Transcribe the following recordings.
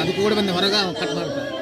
ಅದು ಕೂಡ ಬಂದು ಹೊರಗ ಕಟ್ ಮಾಡ್ತಾರೆ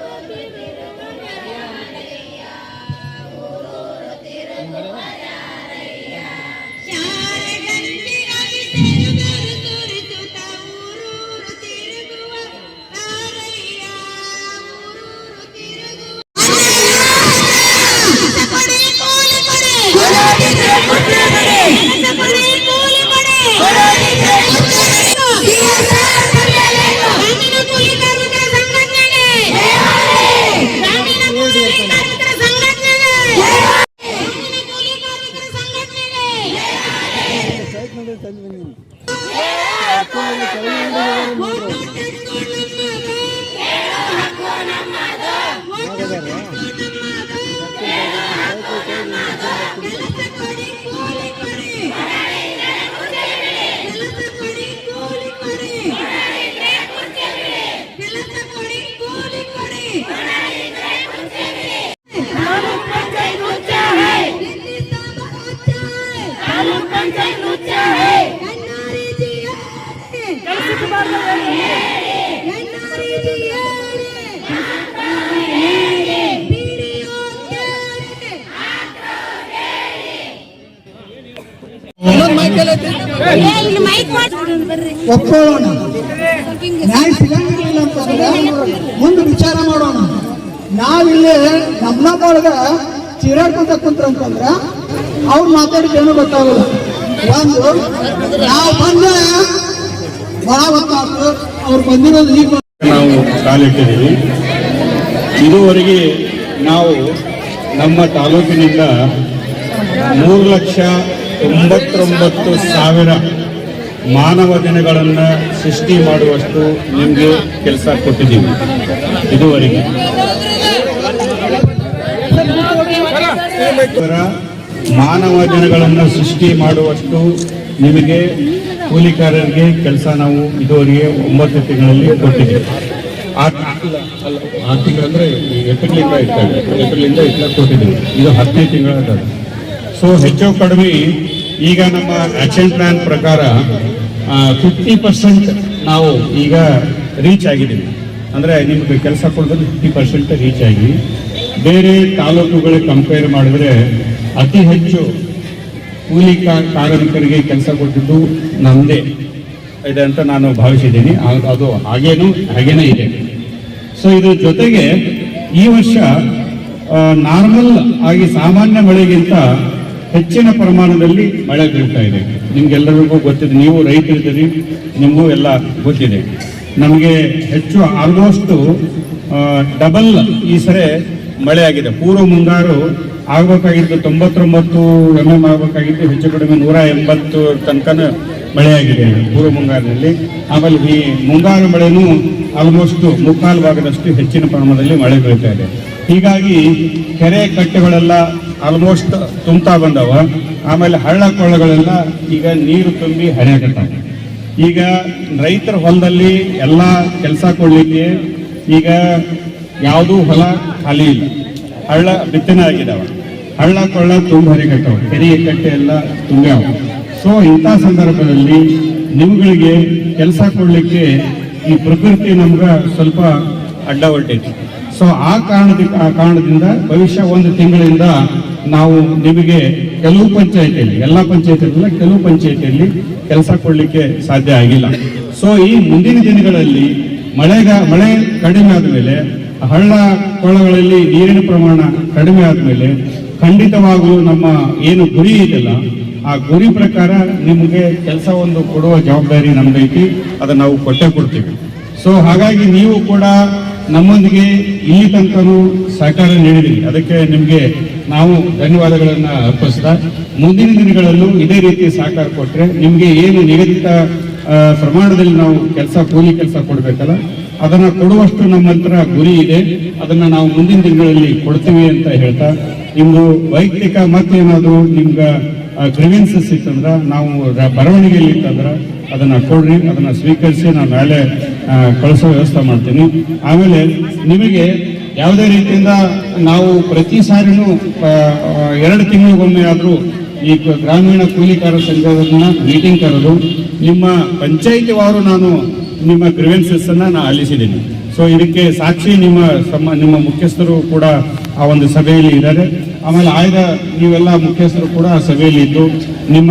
ಒಪ್ಕೊಳ್ಳೋಣ. ಅಂತಂದ್ರೆ ಮುಂದೆ ವಿಚಾರ ಮಾಡೋಣ. ನಾವಿಲ್ಲಿ ನಮ್ಮನೊಳಗ ಚೀರಾಡ್ಕೊಂತ ಕುಂತ್ರಂತಂದ್ರ ಅವ್ರು ಮಾತಾಡಿದ್ದೇನು ಗೊತ್ತಾಗಲ್ಲ. ಒಂದು, ನಾವು ಬಂದ ಬಹಳ ಗೊತ್ತಾಗ್ತದೆ ಅವ್ರು ಬಂದಿರೋದು ಈಗ ನಾವು ಕಾಲಿಟ್ಟಿದ್ದೀವಿ ಇದುವರೆಗೆ ನಾವು ನಮ್ಮ ತಾಲೂಕಿನಿಂದ ಮೂರು ಲಕ್ಷ ತೊಂಬತ್ತೊಂಬತ್ತು ಸಾವಿರ ಮಾನವ ದಿನಗಳನ್ನು ಸೃಷ್ಟಿ ಮಾಡುವಷ್ಟು ನಿಮಗೆ ಕೆಲಸ ಕೊಟ್ಟಿದ್ದೀವಿ. ಇದುವರೆಗೆ. ಮಾನವ ದಿನಗಳನ್ನು ಸೃಷ್ಟಿ ಮಾಡುವಷ್ಟು ನಿಮಗೆ ಕೂಲಿಕಾರರಿಗೆ ಕೆಲಸ ನಾವು ಇದುವರೆಗೆ ಒಂಬತ್ತು ತಿಂಗಳಲ್ಲಿ ಕೊಟ್ಟಿದ್ದೇವೆ. ಆರು ತಿಂಗಳಂದ್ರೆ ಏಪ್ರಿಲಿಂದ ಇಟ್ಟಾಗ ಏಪ್ರಿಲಿಂದ ಇಟ್ಲಾಗ ಕೊಟ್ಟಿದ್ದೀವಿ. ಇದು ಹತ್ತನೇ ತಿಂಗಳ ಸೊ, ಹೆಚ್ಚು ಕಡಿಮೆ ಈಗ ನಮ್ಮ ಆಕ್ಷನ್ ಪ್ಲಾನ್ ಪ್ರಕಾರ ಫಿಫ್ಟಿ ಪರ್ಸೆಂಟ್ ನಾವು ಈಗ ರೀಚ್ ಆಗಿದ್ದೀವಿ. ಅಂದರೆ ನಿಮಗೆ ಕೆಲಸ ಕೊಡೋದು ಫಿಫ್ಟಿ ಪರ್ಸೆಂಟ್ ರೀಚ್ ಆಗಿ, ಬೇರೆ ತಾಲೂಕುಗಳಿಗೆ ಕಂಪೇರ್ ಮಾಡಿದ್ರೆ ಅತಿ ಹೆಚ್ಚು ಕೂಲಿ ಕಾರ್ಮಿಕರಿಗೆ ಕೆಲಸ ಕೊಟ್ಟಿದ್ದು ನಮ್ಮದೇ ಇದೆ ಅಂತ ನಾನು ಭಾವಿಸಿದ್ದೀನಿ. ಅದು ಹಾಗೇನು, ಹಾಗೇನೇ ಇದೆ. ಸೊ ಇದ್ರ ಜೊತೆಗೆ ಈ ವರ್ಷ ನಾರ್ಮಲ್ ಆಗಿ ಸಾಮಾನ್ಯ ಮಳೆಗಿಂತ ಹೆಚ್ಚಿನ ಪ್ರಮಾಣದಲ್ಲಿ ಮಳೆ ಬೀಳ್ತಾ ಇದೆ. ನಿಮ್ಗೆಲ್ಲರಿಗೂ ಗೊತ್ತಿದೆ, ನೀವು ರೈತರಿದ್ದೀರಿ ನಿಮಗೂ ಎಲ್ಲ ಗೊತ್ತಿದೆ. ನಮಗೆ ಹೆಚ್ಚು ಆಲ್ಮೋಸ್ಟು ಡಬಲ್ ಈ ಸರಿ ಮಳೆ ಆಗಿದೆ. ಪೂರ್ವ ಮುಂಗಾರು ಆಗಬೇಕಾಗಿದ್ದು ತೊಂಬತ್ತೊಂಬತ್ತು ಎಂ ಎಂ ಆಗಬೇಕಾಗಿದ್ದು, ಹೆಚ್ಚು ಕಡಿಮೆ ನೂರ ಎಂಬತ್ತು ತನಕನೂ ಮಳೆ ಆಗಿದೆ ಪೂರ್ವ ಮುಂಗಾರಿನಲ್ಲಿ. ಆಮೇಲೆ ಈ ಮುಂಗಾರು ಮಳೆನೂ ಆಲ್ಮೋಸ್ಟ್ ಮುಕ್ಕಾಲು ಭಾಗದಷ್ಟು ಹೆಚ್ಚಿನ ಪ್ರಮಾಣದಲ್ಲಿ ಮಳೆ ಬೀಳ್ತಾ ಇದೆ. ಹೀಗಾಗಿ ಕೆರೆ ಕಟ್ಟೆಗಳೆಲ್ಲ ಆಲ್ಮೋಸ್ಟ್ ತುಂಬ್ತಾ ಬಂದವ. ಆಮೇಲೆ ಹಳ್ಳ ಕೊಳ್ಳಗಳೆಲ್ಲ ಈಗ ನೀರು ತುಂಬಿ ಹರಿಯಾಕತ್ತಾವ. ಈಗ ರೈತರ ಹೊಲದಲ್ಲಿ ಎಲ್ಲ ಕೆಲಸ ಕೊಡಲಿಕ್ಕೆ ಈಗ ಯಾವುದೂ ಹೊಲ ಖಾಲಿ ಇಲ್ಲ. ಹಳ್ಳ ಬಿತ್ತನೆ ಆಗಿದಾವ. ಹಳ್ಳ ಕೊಳ್ಳ ತುಂಬ ಹರಿಕಟ್ಟವ ಕೆರೆಯ ಕಟ್ಟೆ ಎಲ್ಲ ತುಂಬ್ಯಾವ. ಸೊ ಇಂಥ ಸಂದರ್ಭದಲ್ಲಿ ನಿಮ್ಗಳಿಗೆ ಕೆಲಸ ಕೊಡಲಿಕ್ಕೆ ಈ ಪ್ರಕೃತಿ ನಮ್ಗೆ ಸ್ವಲ್ಪ ಅಡ್ಡ ಹೊಟ್ಟೈತಿ ಸೊ ಆ ಕಾರಣದ ಕಾರಣದಿಂದ ಭವಿಷ್ಯ ಒಂದು ತಿಂಗಳಿಂದ ನಾವು ನಿಮಗೆ ಕೆಲವು ಪಂಚಾಯತಿಯಲ್ಲಿ, ಎಲ್ಲ ಪಂಚಾಯತಿಯಲ್ಲ ಕೆಲವು ಪಂಚಾಯತಿಯಲ್ಲಿ ಕೆಲಸ ಕೊಡಲಿಕ್ಕೆ ಸಾಧ್ಯ ಆಗಿಲ್ಲ. ಸೊ ಈ ಮುಂದಿನ ದಿನಗಳಲ್ಲಿ ಮಳೆಗ, ಮಳೆ ಕಡಿಮೆ ಆದಮೇಲೆ, ಹಳ್ಳ ಕೊಳಗಳಲ್ಲಿ ನೀರಿನ ಪ್ರಮಾಣ ಕಡಿಮೆ ಆದಮೇಲೆ ಖಂಡಿತವಾಗಲೂ ನಮ್ಮ ಏನು ಗುರಿ ಇದೆಯಲ್ಲ, ಆ ಗುರಿ ಪ್ರಕಾರ ನಿಮಗೆ ಕೆಲಸ ಒಂದು ಕೊಡುವ ಜವಾಬ್ದಾರಿ ನಮ್ದೈತಿ, ಅದನ್ನು ನಾವು ಕೊಟ್ಟೆ ಕೊಡ್ತೀವಿ. ಸೊ ಹಾಗಾಗಿ ನೀವು ಕೂಡ ನಮ್ಮೊಂದಿಗೆ ಇಲ್ಲಿ ತನಕನೂ ಸಹಕಾರ ನೀಡಿದ್ರಿ. ಅದಕ್ಕೆ ನಿಮಗೆ ನಾವು ಧನ್ಯವಾದಗಳನ್ನು ಅರ್ಪಿಸ್ತಾ, ಮುಂದಿನ ದಿನಗಳಲ್ಲೂ ಇದೇ ರೀತಿ ಸಹಕಾರ ಕೊಟ್ಟರೆ ನಿಮಗೆ ಏನು ನಿಗದಿತ ಪ್ರಮಾಣದಲ್ಲಿ ನಾವು ಕೆಲಸ, ಕೂಲಿ ಕೆಲಸ ಕೊಡಬೇಕಲ್ಲ, ಅದನ್ನು ಕೊಡುವಷ್ಟು ನಮ್ಮ ಹತ್ರ ಗುರಿ ಇದೆ. ಅದನ್ನು ನಾವು ಮುಂದಿನ ದಿನಗಳಲ್ಲಿ ಕೊಡ್ತೀವಿ ಅಂತ ಹೇಳ್ತಾ ನಿಮ್ಮದು ವೈಯಕ್ತಿಕ ಮತ್ತೇನಾದರೂ ನಿಮ್ಗೆ ಗ್ರಿವೆನ್ಸಸ್ ಇತ್ತಂದ್ರೆ ನಾವು ಬರವಣಿಗೆಯಲ್ಲಿ ಇತ್ತಂದ್ರ ಅದನ್ನ ಕೊಡ್ರಿ, ಅದನ್ನ ಸ್ವೀಕರಿಸಿ ನಾನು ಮೇಲೆ ಕಳಿಸೋ ವ್ಯವಸ್ಥೆ ಮಾಡ್ತೀನಿ. ಆಮೇಲೆ ನಿಮಗೆ ಯಾವುದೇ ರೀತಿಯಿಂದ ನಾವು ಪ್ರತಿ ಸಾರಿನೂ ಎರಡು ತಿಂಗಳಿಗೊಮ್ಮೆ ಆದರೂ ಈ ಗ್ರಾಮೀಣ ಕೂಲಿಕಾರ ಸಂಘದನ್ನ ಮೀಟಿಂಗ್ ಕರೆದು ನಿಮ್ಮ ಪಂಚಾಯಿತಿ ವಾರು ನಾನು ನಿಮ್ಮ ಗ್ರಿವೆನ್ಸಸ್ ಅನ್ನ ನಾನು ಆಲಿಸಿದ್ದೀನಿ ಸೊ ಇದಕ್ಕೆ ಸಾಕ್ಷಿ ನಿಮ್ಮ ಸಮ, ನಿಮ್ಮ ಮುಖ್ಯಸ್ಥರು ಕೂಡ ಆ ಒಂದು ಸಭೆಯಲ್ಲಿ ಇದ್ದಾರೆ. ಆಮೇಲೆ ಆಯ್ದ ನೀವೆಲ್ಲ ಮುಖ್ಯಸ್ಥರು ಕೂಡ ಆ ಸಭೆಯಲ್ಲಿ ಇದ್ದು ನಿಮ್ಮ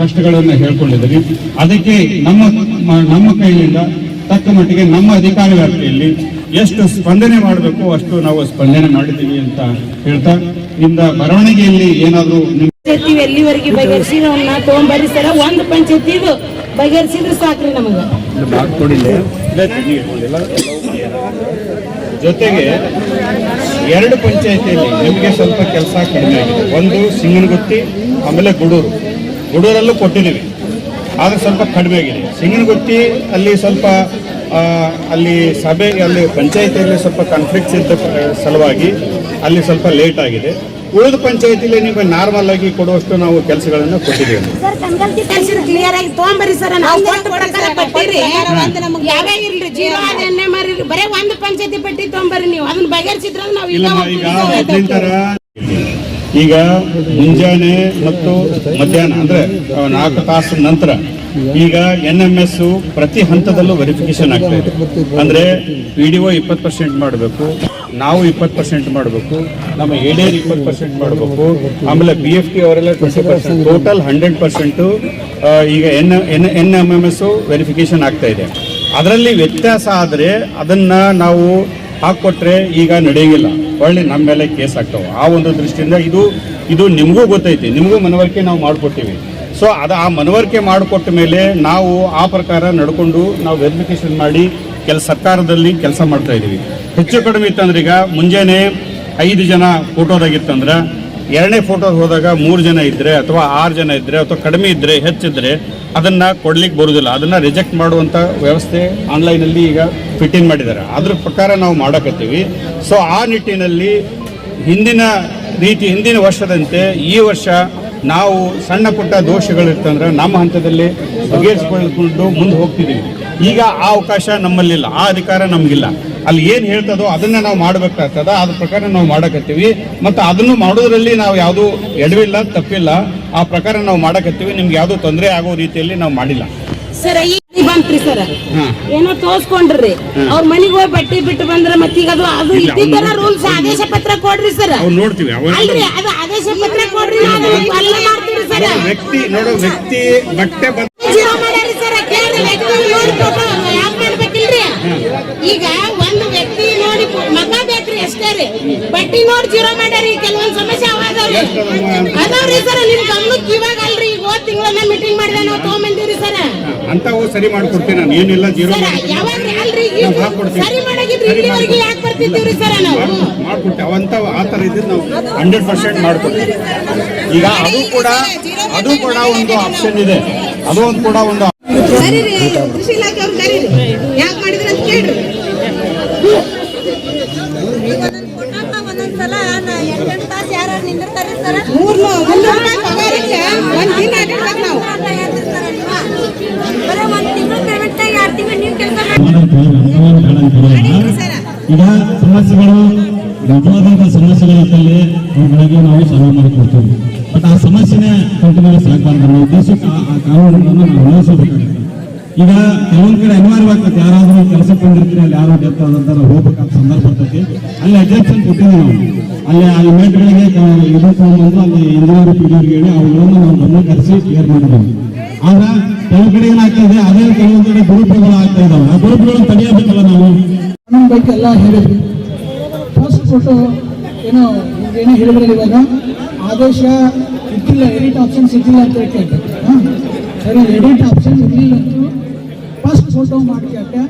ಕಷ್ಟಗಳನ್ನು ಹೇಳ್ಕೊಂಡಿದ್ದೀರಿ. ಅದಕ್ಕೆ ನಮ್ಮ ನಮ್ಮ ಕೈಯಿಂದ ತಕ್ಕ ಮಟ್ಟಿಗೆ ನಮ್ಮ ಅಧಿಕಾರ ವ್ಯಾಪ್ತಿಯಲ್ಲಿ ಎಷ್ಟು ಸ್ಪಂದನೆ ಮಾಡಬೇಕು ಅಷ್ಟು ನಾವು ಸ್ಪಂದನೆ ಮಾಡಿದ್ದೀವಿ ಅಂತ ಹೇಳ್ತಾ ಇಂದ ಬರವಣಿಗೆಯಲ್ಲಿ ಏನಾದರೂ ಪಂಚಾಯತಿ ಎಲ್ಲಿವರೆಗೆ ಬಗೆಹರಿಸಿ ಸರ. ಒಂದು ಪಂಚಾಯತಿದು ಬಗೆಹರಿಸಿದ್ರೆ ಸಾಕ್ರಿ ನಮಗೆ. ಜೊತೆಗೆ ಎರಡು ಪಂಚಾಯತಿಯಲ್ಲಿ ನಿಮಗೆ ಸ್ವಲ್ಪ ಕೆಲಸ ಕಡಿಮೆ ಆಗಿದೆ. ಒಂದು ಸಿಂಗನಗುತ್ತಿ ಆಮೇಲೆ ಗುಡೂರು. ಗುಡೂರಲ್ಲೂ ಕೊಟ್ಟಿದ್ದೀವಿ. ಆದರೆ ಸ್ವಲ್ಪ ಕಡಿಮೆ ಆಗಿದೆ. ಸಿಂಗನಗುತ್ತಿ ಅಲ್ಲಿ ಸ್ವಲ್ಪ ಅಲ್ಲಿ ಸಭೆ ಅಲ್ಲಿ ಪಂಚಾಯಿತಿಯಲ್ಲಿ ಸ್ವಲ್ಪ ಕಾನ್ಫ್ಲಿಕ್ಟ್ಸ್ ಇದ್ದ ಸಲುವಾಗಿ ಅಲ್ಲಿ ಸ್ವಲ್ಪ ಲೇಟ್ ಆಗಿದೆ. ಉಳಿದ ಪಂಚಾಯತಿಲಿ ನಿಮಗೆ ನಾರ್ಮಲ್ ಆಗಿ ಕೊಡುವಷ್ಟು ನಾವು ಕೆಲಸಗಳನ್ನು ಕೊಟ್ಟಿದ್ದೇವೆ. ಕ್ಲಿಯರ್ ಆಗಿ ತಗೊಂಬರ್ರಿ ಸರ. ನಾವು ಕೊಟ್ಟ ಪ್ರಕಾರ ಪಟ್ಟಿರಿ ಯಾವೇ ಇಲ್ರಿ ಜೀರೋ ಎಣ್ಣೆ ಮಾರಿ ಬರೇ ಒಂದು ಪಂಚಾಯತಿ ಪಟ್ಟಿ ತಗೊಂಬರ್ರಿ ನೀವು. ಅದನ್ನ ಬಗೆಹರಿಸಿದ್ರೆ ನಾವು ಈಗ ಮೊದಲಿನ ತರ ಈಗ ಮುಂಜಾನೆ ಮತ್ತು ಮಧ್ಯಾಹ್ನ, ಅಂದರೆ ನಾಲ್ಕು ತಾಸು ನಂತರ ಈಗ ಎನ್ ಎಂ ಎಸ್ ಪ್ರತಿ ಹಂತದಲ್ಲೂ ವೆರಿಫಿಕೇಶನ್ ಆಗ್ತಾ ಇದೆ. ಅಂದ್ರೆ ಪಿ ಡಿ ಒ ಇಪ್ಪತ್ತು ಪರ್ಸೆಂಟ್ ಮಾಡಬೇಕು, ನಾವು ಇಪ್ಪತ್ತು ಪರ್ಸೆಂಟ್ ಮಾಡಬೇಕು, ನಮ್ಮ ಎಡಿಯರ್ ಇಪ್ಪತ್ತು ಪರ್ಸೆಂಟ್ ಮಾಡಬೇಕು, ಆಮೇಲೆ ಬಿ ಎಫ್ ಟಿ ಅವರೆಲ್ಲ twenty percent total hundred percent ಈಗ N N N M M S verification ಆಗ್ತಾ ಇದೆ. ಅದರಲ್ಲಿ ವ್ಯತ್ಯಾಸ ಆದರೆ ಅದನ್ನ ನಾವು ಹಾಕೊಟ್ರೆ ಈಗ ನಡೆಯಂಗಿಲ್ಲ. ಒಳ್ಳೆ ನಮ್ಮ ಮೇಲೆ ಕೇಸ್ ಆಗ್ತಾವೆ. ಆ ಒಂದು ದೃಷ್ಟಿಯಿಂದ ಇದು ಇದು ನಿಮಗೂ ಗೊತ್ತೈತಿ. ನಿಮಗೂ ಮನವರಿಕೆ ನಾವು ಮಾಡಿಕೊಟ್ಟಿವಿ. ಸೊ ಅದು ಆ ಮನವರಿಕೆ ಮಾಡಿಕೊಟ್ಟ ಮೇಲೆ ನಾವು ಆ ಪ್ರಕಾರ ನಡ್ಕೊಂಡು ನಾವು ವೆರಿಫಿಕೇಶನ್ ಮಾಡಿ ಕೆಲಸ ಸರ್ಕಾರದಲ್ಲಿ ಕೆಲಸ ಮಾಡ್ತಾ ಇದ್ದೀವಿ ಹೆಚ್ಚು ಕಡಿಮೆ ಇತ್ತಂದ್ರೆ ಈಗ ಮುಂಜಾನೆ ಐದು ಜನ ಫೋಟೋದಾಗಿತ್ತಂದ್ರೆ ಎರಡನೇ ಫೋಟೋಗೆ ಹೋದಾಗ ಮೂರು ಜನ ಇದ್ದರೆ ಅಥವಾ ಆರು ಜನ ಇದ್ದರೆ ಅಥವಾ ಕಡಿಮೆ ಇದ್ದರೆ ಹೆಚ್ಚಿದ್ರೆ ಅದನ್ನ ಕೊಡ್ಲಿಕ್ಕೆ ಬರುವುದಿಲ್ಲ ಅದನ್ನ ರಿಜೆಕ್ಟ್ ಮಾಡುವಂತ ವ್ಯವಸ್ಥೆ ಆನ್ಲೈನಲ್ಲಿ ಈಗ ಫಿಟ್ ಇನ್ ಮಾಡಿದ್ದಾರೆ. ಅದ್ರ ಪ್ರಕಾರ ನಾವು ಮಾಡಕತ್ತೀವಿ. ಸೊ ಆ ನಿಟ್ಟಿನಲ್ಲಿ ಹಿಂದಿನ ರೀತಿ, ಹಿಂದಿನ ವರ್ಷದಂತೆ ಈ ವರ್ಷ ನಾವು ಸಣ್ಣ ಪುಟ್ಟ ದೋಷಗಳಿರ್ತಂದ್ರೆ ನಮ್ಮ ಹಂತದಲ್ಲಿ ಬಗೆಹರಿಸಿಕೊಳ್ಳಿಕೊಂಡು ಮುಂದೆ ಹೋಗ್ತಿದ್ದೀವಿ. ಈಗ ಆ ಅವಕಾಶ ನಮ್ಮಲ್ಲಿಲ್ಲ ಆ ಅಧಿಕಾರ ನಮಗಿಲ್ಲ. ಅಲ್ಲಿ ಏನು ಹೇಳ್ತದೋ ಅದನ್ನ ನಾವು ಮಾಡಬೇಕಾಗ್ತದ ಅದ್ರ ಪ್ರಕಾರ ನಾವು ಮಾಡಕತ್ತೀವಿ. ಮತ್ತು ಅದನ್ನು ಮಾಡೋದ್ರಲ್ಲಿ ನಾವು ಯಾವುದು ಎಡವಿಲ್ಲ ತಪ್ಪಿಲ್ಲ. ಆ ಪ್ರಕಾರ ನಾವು ಮಾಡಕತ್ತೀವಿ ನಿಮ್ಗೆ ಯಾವುದೂ ತೊಂದರೆ ಆಗೋ ರೀತಿಯಲ್ಲಿ ನಾವು ಮಾಡಿಲ್ಲ. ಸರ್ ಈಗ ಬಂತ್ರಿ ಸರ. ಏನೋ ತೋರ್ಸ್ಕೊಂಡ್ರಿ ಅವ್ರ ಮನಿಗ್ ಹೋಗಿ ಬಟ್ಟೆ ಬಿಟ್ಟು ಬಂದ್ರ ಮತ್ತೀಗ ಅದು ಅದು ಇದ್ದಿದ್ದರ ರೂಲ್ಸ್ ಆದೇಶ ಪತ್ರ ಕೊಡ್ರಿ ಸರ್. ನೋಡ್ತೀವಿ ಅಲ್ರಿ ಅದು ಆದೇಶ ಪತ್ರ ಕೊಡ್ರಿ ಮಾಡ್ತೀವಿ ಸರ್. ವ್ಯಕ್ತಿ ನೋಡೋ ವ್ಯಕ್ತಿ ಬಟ್ಟೆ ಈಗ ಒಂದು ವ್ಯಕ್ತಿ ನೋಡಿ ಮಗ ಬೇಕ್ರಿ ಅಷ್ಟೇ ರೀ. ಬಟ್ಟಿ ನೋಡಿ ಜೀರೋ ಮಾಡ್ಯಾರಿ ಕೆಲವೊಂದ್ ಸಮಸ್ಯೆ ಅವಾಗವ್ರಿ. ಅದಾವ್ರಿ ಸರ್ ನಿಮ್ ಗಮನಕ್ಕೆ ಇವಾಗ ಅಲ್ರಿ. ಈಗ ಹೋದ್ ತಿಂಗಳನ್ನ ಮೀಟಿಂಗ್ ಮಾಡಿದೆ ನಾವು ತಗೊಂಬಂದಿವ್ರಿ ಸರ್. ಅಂತವು ಸರಿ ಮಾಡ್ಕೊಡ್ತೀನಿ ನಾನು ಏನಿಲ್ಲ ಜೀರೋ ಯಾವಾಗ ಅಲ್ರಿ. ಸರಿ ಮಾಡಾಗಿದ್ರಿ ಇಲ್ಲಿವರೆಗೆ ಯಾಕೆ ಬರ್ತಿದ್ದೀವ್ರಿ ಸರ್ ನಾವು? ಮಾಡ್ಕೊಡ್ತೇವೆ. ಅವಂತ ಆ ಥರ ಇದ್ದು ನಾವು ಹಂಡ್ರೆಡ್ ಪರ್ಸೆಂಟ್ ಮಾಡ್ಕೊಡ್ತೀವಿ. ಈಗ ಅದು ಕೂಡ ಅದು ಕೂಡ ಒಂದು ಆಪ್ಷನ್ ಇದೆ. ಅದು ಒಂದು ಕೂಡ ಒಂದು ಕೃಷಿ ಇಲಾಖೆ ಅವ್ರು ಕರೀರಿ. ಯಾಕೆ ಮಾಡಿದ್ರಿ ಅಂತ ಕೇಳ್ರಿ. ಒಂದು ದಿನ ನಾವು ಒಂದು ತಿಂಗಳು ನೀವು. ಕೆಲಸ ಈಗ ಸಮಸ್ಯೆಗಳು ಸಮಸ್ಯೆಗಳಿದ್ದಲ್ಲಿ ಅವುಗಳಿಗೆ ನಾವು ಸಲಹೆ ಮಾಡಿಕೊಡ್ತೀವಿ. ಸಮಸ್ಯೆನ ಕಂಟಿನ್ಯೂಸ್ ಸಾಕಬಾರ್ದು ಅನ್ನೋ ಉದ್ದೇಶಕ್ಕೆ ಆ ಕಾನೂನನ್ನು ನಾವು ಅನ್ವಯಿಸಬೇಕಾಗುತ್ತೆ ಈಗ ಕೆಲವೊಂದ್ ಕಡೆ ಅನಿವಾರ್ಯವಾಗ್ತದೆ, ಯಾರಾದರೂ ಕೆಲಸಕ್ಕೆ ಬಂದಿರ್ತೀರಿ, ಅಲ್ಲಿ ಯಾರೋ ಡೆತ್ ಆದಂತ ಹೋಗ್ಬೇಕಾದ ಸಂದರ್ಭ ಬರ್ತೈತಿ ಅಲ್ಲಿ ಅಡ್ಜಸ್ಟ್ಮೆಂಟ್ ಕೊಟ್ಟಿದ್ದೀವಿ ನಾವು. ಅಲ್ಲಿ ಆ ಮೇಟ್ಗಳಿಗೆ ಇದು ತಗೊಂಡ್ಬಂದು ಅಲ್ಲಿ ಇಂಜಿನಿಯರ್ ಪಿಡಿಯರ್ ಹೇಳಿ ಅವುಗಳನ್ನು ನಾವು ಗಮನ ಕರೆಸಿ ಕ್ಲಿಯರ್ ಮಾಡಿದ್ದೀವಿ. ಆದ್ರೆ ಕೆಲವು ಕಡೆ ಏನಾಗ್ತದೆ, ಅದೇ ಕೆಲವೊಂದು ಕಡೆ ದುರುಪಯೋಗಗಳು ಆಗ್ತಾ ಇದಾವೆ ಆ ದುರುಪಯೋಗಗಳನ್ನು ತಡೆಯಬೇಕಲ್ಲ ನಾವು? ಬಗ್ಗೆ ಎಲ್ಲ ಹೇಳಿದ್ವಿ ಫಸ್ಟ್ ಫೋಟೋ ಏನೋ ಏನೋ ಹೇಳಿದ್ರಲ್ಲ ಇವಾಗ ಆದೇಶ ಇದ್ದಿಲ್ಲ ಎಡಿಟ್ ಆಪ್ಷನ್ಸ್ ಇದ್ದಿಲ್ಲ ಅಂತ ಕೇಳ್ದೆ ಹಾಂ ಸರಿ ಎಡಿಟ್ ಆಪ್ಷನ್ ಇರಲಿಲ್ಲ ಅಂತೂ ಫಸ್ಟ್ ಫೋಟೋ ಮಾಡ್ಕೊಕ್ಕೆ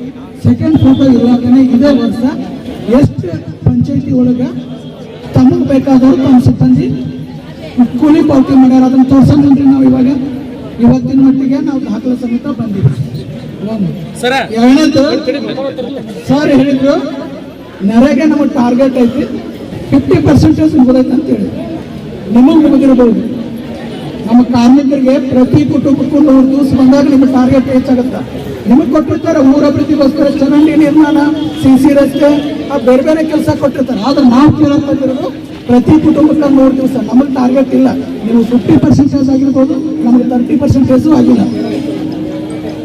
ಸೆಕೆಂಡ್ ಫೋಟೋ ಇರುವಾಗನೇ ಇದೇ ವರ್ಷ ಎಷ್ಟು ಪಂಚಾಯತಿ ಒಳಗೆ ತಮಗೆ ಬೇಕಾದವರು ತಮ್ಮ ಸಿಬ್ಬಂದಿ ಕೂಲಿ ಪಾವತಿ ಮಾಡ್ಯಾರ ಅದನ್ನು ತೋರ್ಸೋದ್ರಿ ನಾವು ಇವಾಗ ಇವತ್ತಿನ ಮಟ್ಟಿಗೆ ನಾವು ದಾಖಲೆ ಸಮೇತ ಬಂದಿದ್ದೀವಿ. ಒಂದು. ಎರಡನೇದು ಸರ್ ಹೇಳಿದ್ರು ನೆರೆಗೆ ನಮಗೆ ಟಾರ್ಗೆಟ್ ಐತಿ. ಫಿಫ್ಟಿ ಪರ್ಸೆಂಟೇಜ್ ಮುಗಿದೈತೆ ಅಂತ ಹೇಳಿ ನಿಮಗೆ ಮುಗಿದಿರ್ಬೋದು ನಮ್ಮ ಕಾರ್ಮಿಕರಿಗೆ ಪ್ರತಿ ಕುಟುಂಬಕ್ಕೂ ನೂರು ದಿವಸ ಬಂದಾಗ ನಿಮ್ಮ ಟಾರ್ಗೆಟ್ ಹೆಚ್ಚಾಗುತ್ತೆ. ನಿಮಗೆ ಕೊಟ್ಟಿರ್ತಾರೆ, ಊರ ಅಭಿವೃದ್ಧಿಗೋಸ್ಕರ ಚರಂಡಿ ನಿರ್ಮಾಣ, ಸಿ ಸಿ ರಸ್ತೆ, ಆ ಬೇರೆ ಬೇರೆ ಕೆಲಸ ಕೊಟ್ಟಿರ್ತಾರೆ. ಆದ್ರೆ ನಾವು ಬಂದಿರೋದು ಪ್ರತಿ ಕುಟುಂಬಕ್ಕೆ ನೂರು ದಿವಸ. ನಮಗೆ ಟಾರ್ಗೆಟ್ ಇಲ್ಲ. ನೀವು ಫಿಫ್ಟಿ ಪರ್ಸೆಂಟೇಜ್ ಆಗಿರ್ಬೋದು, ನಮಗೆ ತರ್ಟಿ ಪರ್ಸೆಂಟೇಜು ಆಗಿಲ್ಲ.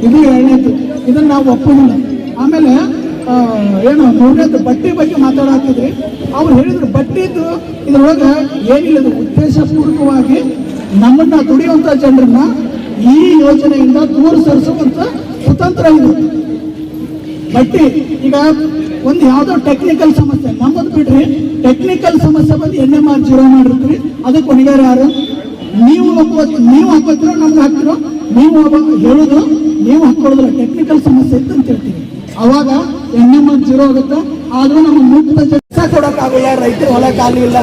ಇದು ಎರಡನೇದು. ಇದನ್ನು ನಾವು ಒಪ್ಪೋದಿಲ್ಲ ಆಮೇಲೆ ಏನು ಮೂರನೇದು ಬಟ್ಟೆ ಬಗ್ಗೆ ಮಾತಾಡತ್ತಿದ್ರಿ ಅವ್ರು ಹೇಳಿದ್ರು ಬಟ್ಟೆದು ಇದ್ರೊಳಗೆ ಏನಿಲ್ಲ ಉದ್ದೇಶಪೂರ್ವಕವಾಗಿ ನಮ್ಮನ್ನ ದುಡಿಯುವಂತ ಜನರನ್ನ ಈ ಯೋಜನೆಯಿಂದ ದೂರ ಸರಿಸುವಂತ ಸ್ವತಂತ್ರ ಇದು. ಬಟ್ಟೆ, ಈಗ ಒಂದು ಯಾವ್ದೋ ಟೆಕ್ನಿಕಲ್ ಸಮಸ್ಯೆ, ನಮ್ಮದು ಬಿಡ್ರಿ ಟೆಕ್ನಿಕಲ್ ಸಮಸ್ಯೆ ಬಂದು ಎನ್ ಎಂ ಆರ್ ಜೀರೋ ಮಾಡಿರ್ತೀರಿ, ಅದಕ್ಕೆ ಹೊಣೆಗಾರ ಯಾರು? ನೀವು ನೀವು ಹಾಕೋತಿರೋ ನಮ್ಗೆ ಹಾಕ್ತಿರೋ, ನೀವು ಹೇಳೋದು, ನೀವು ಹಾಕೊಳ್ಳೋದಿಲ್ಲ ಟೆಕ್ನಿಕಲ್ ಸಮಸ್ಯೆ ಇತ್ತು ಅಂತ ಹೇಳ್ತೀವಿ. ಅವಾಗ ಎಣ್ಣೆ ಆರ್ ಜೀರೋ ಆಗುತ್ತೆ. ಆದ್ರೂ ನಮಗೆ ಮುಕ್ತ ಕೆಲಸ ಕೊಡೋಕ್ಕಾಗಲ್ಲ, ರೈತರು ಇಲ್ಲ.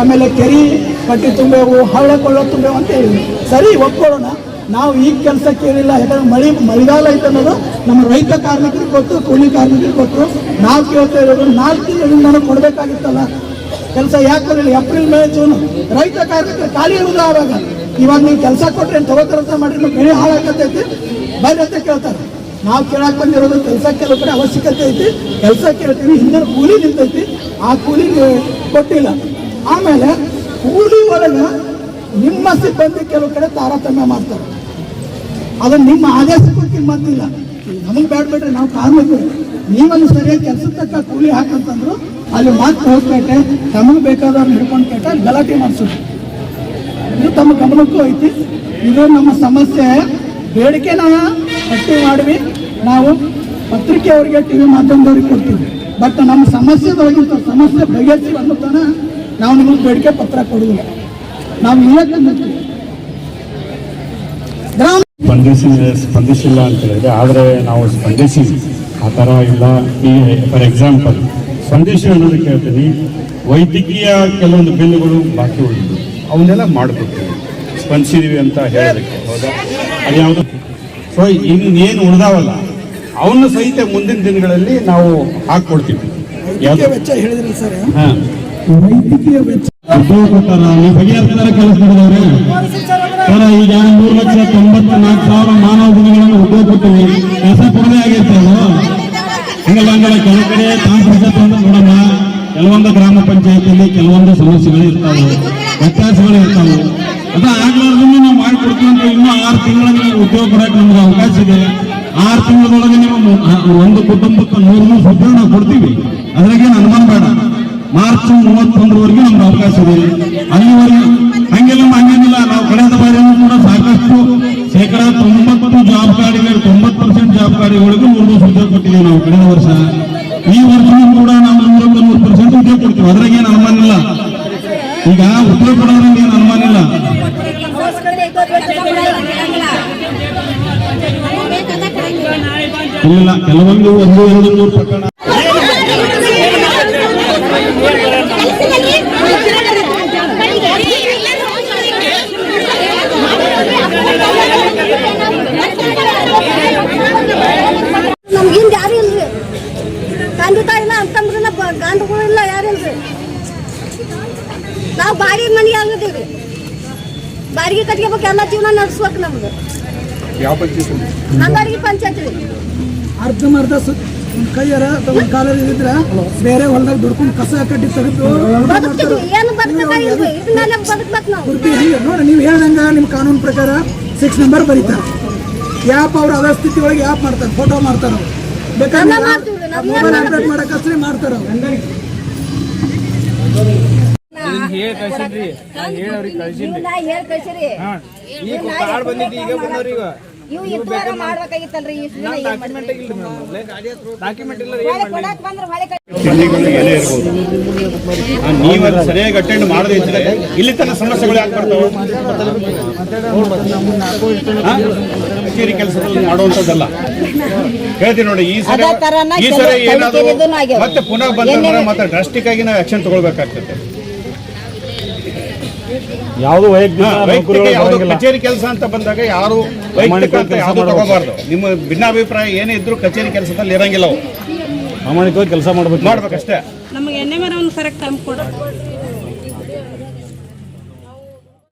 ಆಮೇಲೆ ಕೆರಿ ಕಟ್ಟಿ ತುಂಬೆವು ಹಳ್ಳ ಕೊಳ್ಳ ತುಂಬೆವು ಅಂತ ಹೇಳಿ. ಸರಿ, ಒಪ್ಕೊಳ್ಳೋಣ. ನಾವು ಈಗ ಕೆಲಸ ಕೇಳಿಲ್ಲ ಯಾಕಂದ್ರೆ ಮಳಿ, ಮಳೆಗಾಲ ಐತೆ ಅನ್ನೋದು ನಮ್ಮ ರೈತ ಕಾರ್ಮಿಕರಿಗೆ ಕೊಟ್ಟು ಕೂಲಿ ಕಾರ್ಮಿಕರಿಗೆ ಕೊಟ್ಟು ನಾವು ಕೇಳ್ತಾ ಇರೋದು, ನಾಲ್ಕು ತಿಂಗಳಿಂದ ಕೊಡಬೇಕಾಗಿತ್ತಲ್ಲ. ಕೆಲಸ ಯಾಕೆ ಏಪ್ರಿಲ್, ಮೇ, ಜೂನ್. ರೈತ ಕಾರ್ಮಿಕರು ಖಾಲಿ ಇರುವುದು ಆವಾಗ. ಇವಾಗ ನೀವು ಕೆಲಸ ಕೊಟ್ರೆ ತಗೋ ಮಾಡಿದ್ರೆ ಬೆಳೆ ಹಾಳಾಗತ್ತೈತಿ ಬರ್ರಿ ಅಂತ ಕೇಳ್ತಾರೆ. ನಾವು ಕೇಳಕ್ ಬಂದಿರೋದು ಕೆಲಸ ಕೆಲವು ಕಡೆ ಅವಶ್ಯಕತೆ ಐತಿ. ಕೆಲಸ ಕೇಳ್ತೀವಿ ಹಿಂದೆ ಕೂಲಿ ನಿಂತೈತಿ. ಆ ಕೂಲಿ ಕೊಟ್ಟಿಲ್ಲ. ಆಮೇಲೆ ಕೂಲಿ ಒಳಗೆ ನಿಮ್ಮ ಸಿಬ್ಬಂದಿ ಕೆಲವು ಕಡೆ ತಾರತಮ್ಯ ಮಾಡ್ತಾರೆ. ಅದನ್ನ ನಿಮ್ಮ ಆದೇಶಕ್ಕೂ ಕಿಮ್ಮತ್ತಿಲ್ಲ. ನಮಗೆ ಬೇಡ ನಾವು ಕಾರ್ಮಿಕರು. ನೀವಲ್ಲಿ ಸರಿಯಾಗಿ ಕೆಲಸ ತಕ್ಕ ಕೂಲಿ ಹಾಕಂತಂದ್ರು ಅಲ್ಲಿ ಮಾತ್ರ ಹೋಗ್ಬೇಟೆ ತಮಗೆ ಬೇಕಾದವ್ರನ್ನ ಹಿಡ್ಕೊಂಡು ಕೇಟ ಗಲಾಟೆ ಮಾಡಿಸೋದು. ಇದು ತಮ್ಮ ಗಮನಕ್ಕೂ ಐತಿ. ಇದು ನಮ್ಮ ಸಮಸ್ಯೆ. ಬೇಡಿಕೆನ ಪಟ್ಟಿ ಮಾಡಿವಿ. ನಾವು ಪತ್ರಿಕೆಯವರಿಗೆ ಟಿ ವಿ ಮಾಧ್ಯಮದವ್ರಿಗೆ ಕೊಡ್ತೀವಿ. ಬಟ್ ನಮ್ಮ ಸಮಸ್ಯೆದೊಳಗಿಂತ ಸಮಸ್ಯೆ ಬಗೆಹರಿಸಿ ಬಂದ ತನ ನಾವು ನಿಮಗೆ ಬೇಡಿಕೆ ಪತ್ರ ಕೊಡುವುದಿಲ್ಲ. ನಾವು ಇವತ್ತು. ಗ್ರಾಮ ಸ್ಪಂದಿಸಿ ಸ್ಪಂದಿಸಿಲ್ಲ ಅಂತ ಹೇಳಿದ್ರೆ, ಆದರೆ ನಾವು ಸ್ಪಂದಿಸಿ, ಆ ಥರ ಇಲ್ಲ. ಈ ಫಾರ್ ಎಕ್ಸಾಂಪಲ್ ಸ್ಪಂದಿಸಿ ಅನ್ನೋದು ಹೇಳ್ತೀನಿ ವೈದ್ಯಕೀಯ ಕೆಲವೊಂದು ಬಿಲ್ಲುಗಳು ಬಾಕಿ ಉಳಿದು ಅವನ್ನೆಲ್ಲ ಮಾಡಿಕೊಡ್ತೀವಿ. ಸ್ಪಂದಿಸಿದೀವಿ ಅಂತ ಹೇಳೋದಕ್ಕೆ, ಹೌದಾ? ಅದು ಯಾವುದು? ಸೊ ಇನ್ನೇನು ಉಳಿದಾವಲ್ಲ ಅವನ್ನ ಸಹಿತ ಮುಂದಿನ ದಿನಗಳಲ್ಲಿ ನಾವು ಹಾಕ್ಕೊಡ್ತೀವಿ. ವೈದ್ಯಕೀಯ ವೆಚ್ಚ ಹೇಳಿದ್ರಿ ಸರ್? ಹಾಂ. ವೈದ್ಯಕೀಯ ವೆಚ್ಚ. ಬಗೆಹರಿಸ್ತಾರ ಕೆಲಸ ಮಾಡಿದವ್ರೆ ಸರ ಈಗ ಮೂರು ಲಕ್ಷ ತೊಂಬತ್ತ ನಾಲ್ಕು ಸಾವಿರ ಮಾನವ ದಿನಗಳನ್ನು ಉದ್ಯೋಗ ಕೊಟ್ಟಿವಿ ಕೆಲಸ ಕೊಡದೇ ಆಗಿರ್ತದೆ ಹಂಗಲ್ಲ ಹಂಗಲ್ಲ ಕೆಲವು ಕಡೆ ತಾಂತ್ರಿಕ ಅಂತ ನೋಡಮ್ಮ ಕೆಲವೊಂದು ಗ್ರಾಮ ಪಂಚಾಯತಿಯಲ್ಲಿ ಕೆಲವೊಂದು ಸಮಸ್ಯೆಗಳು ಇರ್ತಾವೆ. ವ್ಯತ್ಯಾಸಗಳು ಇರ್ತಾವೆ. ಅದ ಆಗ್ಲಾರ್ದನ್ನು ನಾವು ಮಾಡಿಕೊಡ್ತೀವಿ ಅಂತ ಇನ್ನೂ ಆರು ತಿಂಗಳಲ್ಲಿ ಉದ್ಯೋಗ ಕೊಡಕ್ಕೆ ನಮ್ಗೆ ಅವಕಾಶ ಇದೆ. ಆರು ತಿಂಗಳೊಳಗೆ ನೀವು ಒಂದು ಕುಟುಂಬಕ್ಕೆ ನೂರು ನೂರು ಉದ್ಯೋಗ ನಾವು ಕೊಡ್ತೀವಿ. ಅದ್ರಾಗೇನು ಅನುಮಾನ ಬೇಡ. ಮಾರ್ಚ್ ಮೂವತ್ತೊಂದರವರೆಗೆ ನಮ್ಗೆ ಅವಕಾಶ ಇದೆ. ಅಲ್ಲಿವರೆಗೆ ಹಂಗೆಲ್ಲ ಹಂಗೇನಿಲ್ಲ ನಾವು ಕಳೆದ ಬಾರಿಯೂ ಕೂಡ ಸಾಕಷ್ಟು ಶೇಕಡಾ ತೊಂಬತ್ತು ಜಾಬ್ ಕಾರ್ಡ್ಗಳು, ತೊಂಬತ್ತು ಪರ್ಸೆಂಟ್ ಜಾಬ್ ಕಾರ್ಡ್ಗಳಿಗೂ ನೂರು ನೂರು ಉದ್ಯೋಗ ಕೊಟ್ಟಿದ್ದೀವಿ ನಾವು ಕಳೆದ ವರ್ಷ. ಈ ವರ್ಷವೂ ಕೂಡ ನಾವು ನೂರಕ್ಕೆ ನೂರು ಪರ್ಸೆಂಟ್ ಉದ್ಯೋಗ ಕೊಡ್ತೀವಿ. ಅದ್ರಾಗೇನು ಅನುಮಾನ ಇಲ್ಲ. ಈಗ ಉದ್ಯೋಗ ಕೊಡೋದ್ರಲ್ಲಿ ಏನು ಅನುಮಾನ ಇಲ್ಲ. ಇಲ್ಲ ಕೆಲವೊಂದು ಒಂದು ಎರಡು ಮೂರು ಪ್ರಕರಣ ನಮ್ಗಿಂದ ಯಾರು ಇಲ್ರಿ ತಂದೆ ತಾಯಿನ ಅಂತಂದ್ರನ ಇಲ್ಲ ಯಾರಿಲ್ರಿ ನಾವು ಬಾಡಿಗೆ ಮನೆಗೆ ಆಗಿದ್ದೀವಿ ಬಾಡಿಗೆ ಕಟ್ಕೋಬೇಕು ಎಲ್ಲ ಜೀವನ ನಡೆಸ್ಬೇಕು ನಮ್ದು ಯಾವ ಪಂಚಾಯತ್ ರೀ ಅರ್ಧಂಬರ್ಧ ಸು ಒಂದು ಕೈಯರ ಅಥವಾ ಒಂದು ಕಾಲರ್ ಇದ್ರೆ ಬೇರೆ ಹೊಲದಾಗ ದುಡ್ಕೊಂಡು ಕಸ ಕಟ್ಟಿ ತೆಗೆದು ಹೇಳಂಗ ನೋಡಿ ನೀವು? ಹೇಳ್ದಂಗ ನಿಮ್ಮ ಕಾನೂನು ಪ್ರಕಾರ ಸಿಕ್ಸ್ ನಂಬರ್ ಬರೀತಾರೆ. ಯಾಪ್ ಅವ್ರ ಅದ ಸ್ಥಿತಿ ಒಳಗೆ ಯಾಪ್ ಮಾಡ್ತಾರೆ ಫೋಟೋ ಮಾಡ್ತಾರೆ. ಬೇಕಾದ್ರೆ ಎಲ್ಲ ಮಾಡ್ತೀವಿ, ನಾವು ಏನ್ ಮೊಬೈಲ್ ಅಪ್ಡೇಟ್ ಮಾಡಕ್ ಹಚ್ರಿ ಮಾಡ್ತಾರೆ ಹೇಳಿ ಈಗ ಬಂದವ್ರಿ ಈಗ. ಇವು ಇದ್ವಾರ ಮಾಡ್ಬೇಕಾಗಿತ್ತಲ್ರಿ ಈ ಸುಮ್ನೆ ಏನ್ ಮಾಡ್ತೀರಿ? ಹೊಳೆ ಕೊಡಾಕ್ ಬಂದ್ರ ಹೊಳೆ ಕಟ್ಟಿ ತಿಂಡಿಗಳು ಏನೇ ಇರ್ಬೋದು ಆ, ನೀವು ಅದು ಸರಿಯಾಗಿ ಅಟೆಂಡ್ ಮಾಡದೇ ಇದ್ರೆ ಇಲ್ಲಿ ತನ್ನ ಸಮಸ್ಯೆಗಳು ಯಾಕೆ ಬರ್ತಾವೆ ಆ? ಕಚೇರಿ ಕೆಲಸದಲ್ಲಿ ಮಾಡುವಂಥದ್ದಲ್ಲ ಹೇಳ್ತೀನಿ ನೋಡಿ ಈ ಸರಿ ಅದೇ ತರನ ಈ ಕೆಲವು ಸರಿ ಏನಾದ್ರು ಕಲಿಕೆರಿದೂನು ಆಗ್ಯಾವ. ಮತ್ತೆ ಪುನಃ ಬಂದ್ರೆ ಮತ್ತೆ ಡ್ರಾಸ್ಟಿಕ್ ಆಗಿ ನಾವು ಆಕ್ಷನ್ ತಗೊಳ್ಬೇಕಾಗ್ತದೆ ಯಾವುದು ವೈಯಕ್ತಿಕ ಕಚೇರಿ ಕೆಲಸ ಅಂತ ಬಂದಾಗ ಯಾರು ವೈಯಕ್ತಿಕ ಅಂತ ಯಾವ್ದು ತಗೋಬಾರ್ದು. ನಿಮ್ಮ ಭಿನ್ನಾಭಿಪ್ರಾಯ ಏನೇ ಇದ್ರು ಕಚೇರಿ ಕೆಲಸದಲ್ಲಿ ಇರಂಗಿಲ್ಲ ಅವು. ಪ್ರಾಮಾಣಿಕವಾಗಿ ಕೆಲಸ ಮಾಡ್ಬೇಕು. ಮಾಡ್ಬೇಕಷ್ಟೇ. ನಮಗೆ ಎಣ್ಣೆ ಮರವನ್ನು ಕರೆಕ್ಟ್ ತಂದು ಕೊಡ.